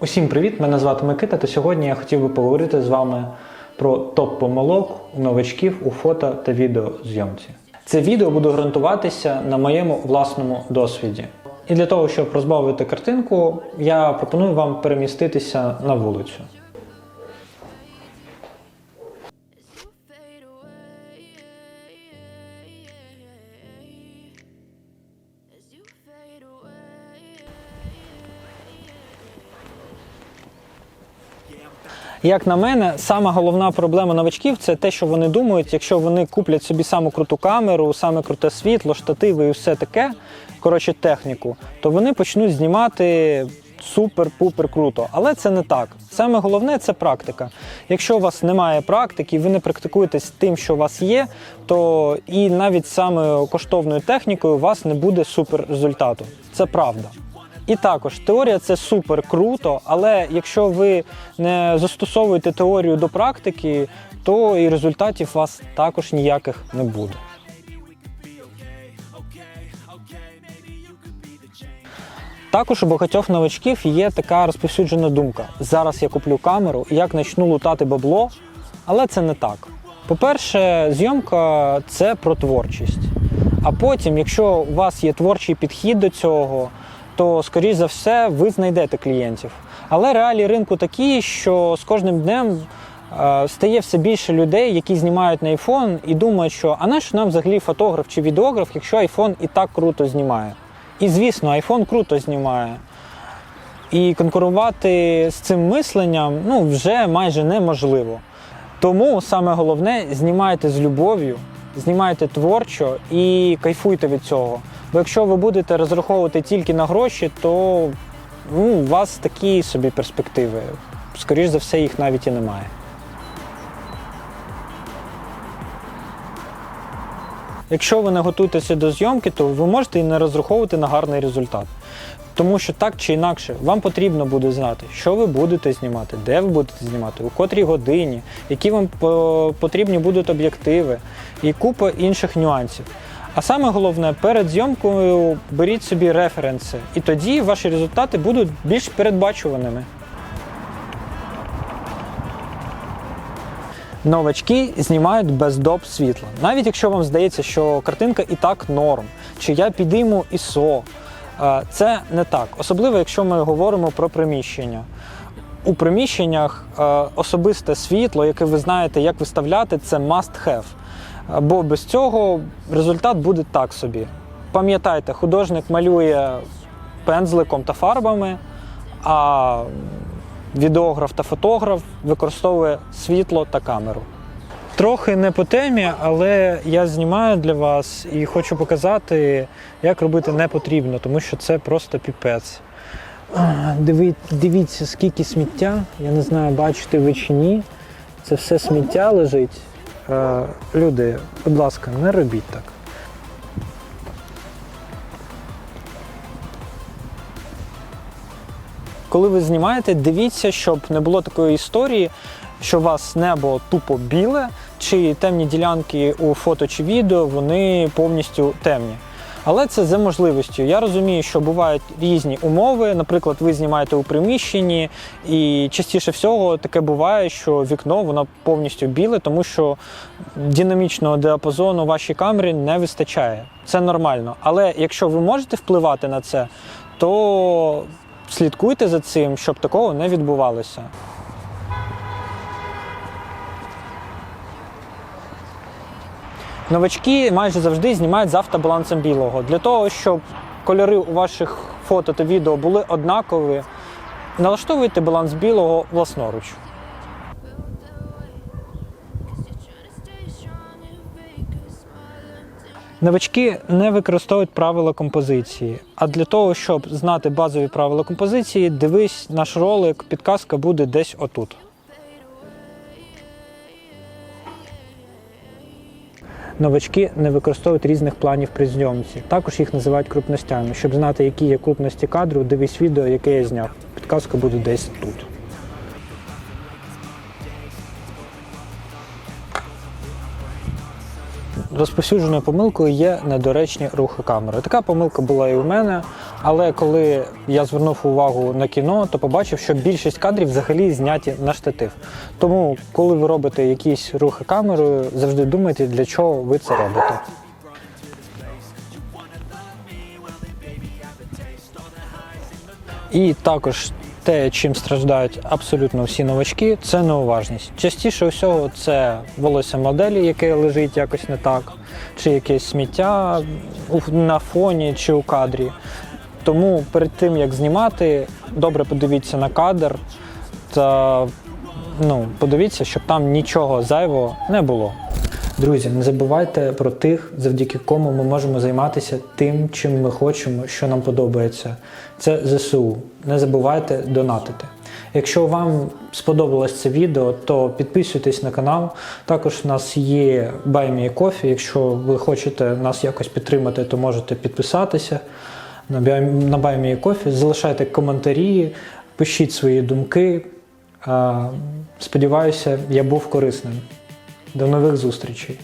Усім привіт! Мене звати Микита, та сьогодні я хотів би поговорити з вами про топ помилок у новачків у фото та відеозйомці. Це відео буде ґрунтуватися на моєму власному досвіді. І для того, щоб розбавити картинку, я пропоную вам переміститися на вулицю. Як на мене, сама головна проблема новачків це те, що вони думають, якщо вони куплять собі саму круту камеру, саме круте світло, штативи і все таке, коротше, техніку, то вони почнуть знімати супер-пупер круто. Але це не так. Саме головне це практика. Якщо у вас немає практики, ви не практикуєтесь тим, що у вас є, то і навіть самою коштовною технікою у вас не буде супер результату. Це правда. І також теорія це супер круто, але якщо ви не застосовуєте теорію до практики, то і результатів у вас також ніяких не буде. Також у багатьох новачків є така розповсюджена думка: зараз я куплю камеру як почну лутати бабло, але це не так. По-перше, зйомка це про творчість. А потім, якщо у вас є творчий підхід до цього, то скоріш за все ви знайдете клієнтів. Але реалії ринку такі, що з кожним днем е, стає все більше людей, які знімають на iPhone і думають, що а нащо нам взагалі фотограф чи відеограф, якщо iPhone і так круто знімає. І звісно, iPhone круто знімає. І конкурувати з цим мисленням ну, вже майже неможливо. Тому саме головне знімайте з любов'ю, знімайте творчо і кайфуйте від цього. Бо якщо ви будете розраховувати тільки на гроші, то ну, у вас такі собі перспективи. Скоріше за все, їх навіть і немає. Якщо ви не готуєтеся до зйомки, то ви можете і не розраховувати на гарний результат. Тому що так чи інакше вам потрібно буде знати, що ви будете знімати, де ви будете знімати, у котрій годині, які вам потрібні будуть об'єктиви і купа інших нюансів. А саме головне, перед зйомкою беріть собі референси, і тоді ваші результати будуть більш передбачуваними. Новачки знімають без доп світла. Навіть якщо вам здається, що картинка і так норм, чи я підійму ISO, е, це не так. Особливо, якщо ми говоримо про приміщення. У приміщеннях е, особисте світло, яке ви знаєте, як виставляти, це must have. Бо без цього результат буде так собі. Пам'ятайте, художник малює пензликом та фарбами, а відеограф та фотограф використовує світло та камеру. Трохи не по темі, але я знімаю для вас і хочу показати, як робити не потрібно, тому що це просто піпець. А, диви- Дивіться, скільки сміття. Я не знаю, бачите ви чи ні. Це все сміття лежить. Е, Люди, будь ласка, не робіть так. Коли ви знімаєте, дивіться, щоб не було такої історії, що у вас небо тупо біле, чи темні ділянки у фото чи відео вони повністю темні. Але це за можливістю. Я розумію, що бувають різні умови. Наприклад, ви знімаєте у приміщенні, і частіше всього таке буває, що вікно воно повністю біле, тому що динамічного діапазону вашій камері не вистачає. Це нормально. Але якщо ви можете впливати на це, то слідкуйте за цим, щоб такого не відбувалося. Новачки майже завжди знімають з автобалансом білого. Для того, щоб кольори у ваших фото та відео були однакові, налаштовуйте баланс білого власноруч. Новачки не використовують правила композиції. А для того, щоб знати базові правила композиції, дивись наш ролик, підказка буде десь отут. Новачки не використовують різних планів при зйомці. Також їх називають крупностями. Щоб знати, які є крупності кадру, дивись відео, яке я зняв. Підказка буде десь тут. Розповсюдженою помилкою є недоречні рухи камери. Така помилка була і у мене, Але коли я звернув увагу на кіно, то побачив, що більшість кадрів взагалі зняті на штатив. Тому, коли ви робите якісь рухи камерою, завжди думайте, для чого ви це робите. І також те, чим страждають абсолютно всі новачки, це неуважність. Частіше всього це волосся моделі, яке лежить якось не так, чи якесь сміття на фоні чи у кадрі. Тому перед тим як знімати, добре подивіться на кадр та ну, подивіться, щоб там нічого зайвого не було. Друзі, не забувайте про тих, завдяки кому ми можемо займатися тим, чим ми хочемо, що нам подобається. Це ЗСУ. Не забувайте донатити. Якщо вам сподобалось це відео, то підписуйтесь на канал. Також у нас є Coffee. Якщо ви хочете нас якось підтримати, то можете підписатися на Coffee. Залишайте коментарі, пишіть свої думки. Сподіваюся, я був корисним. До нових зустрічей!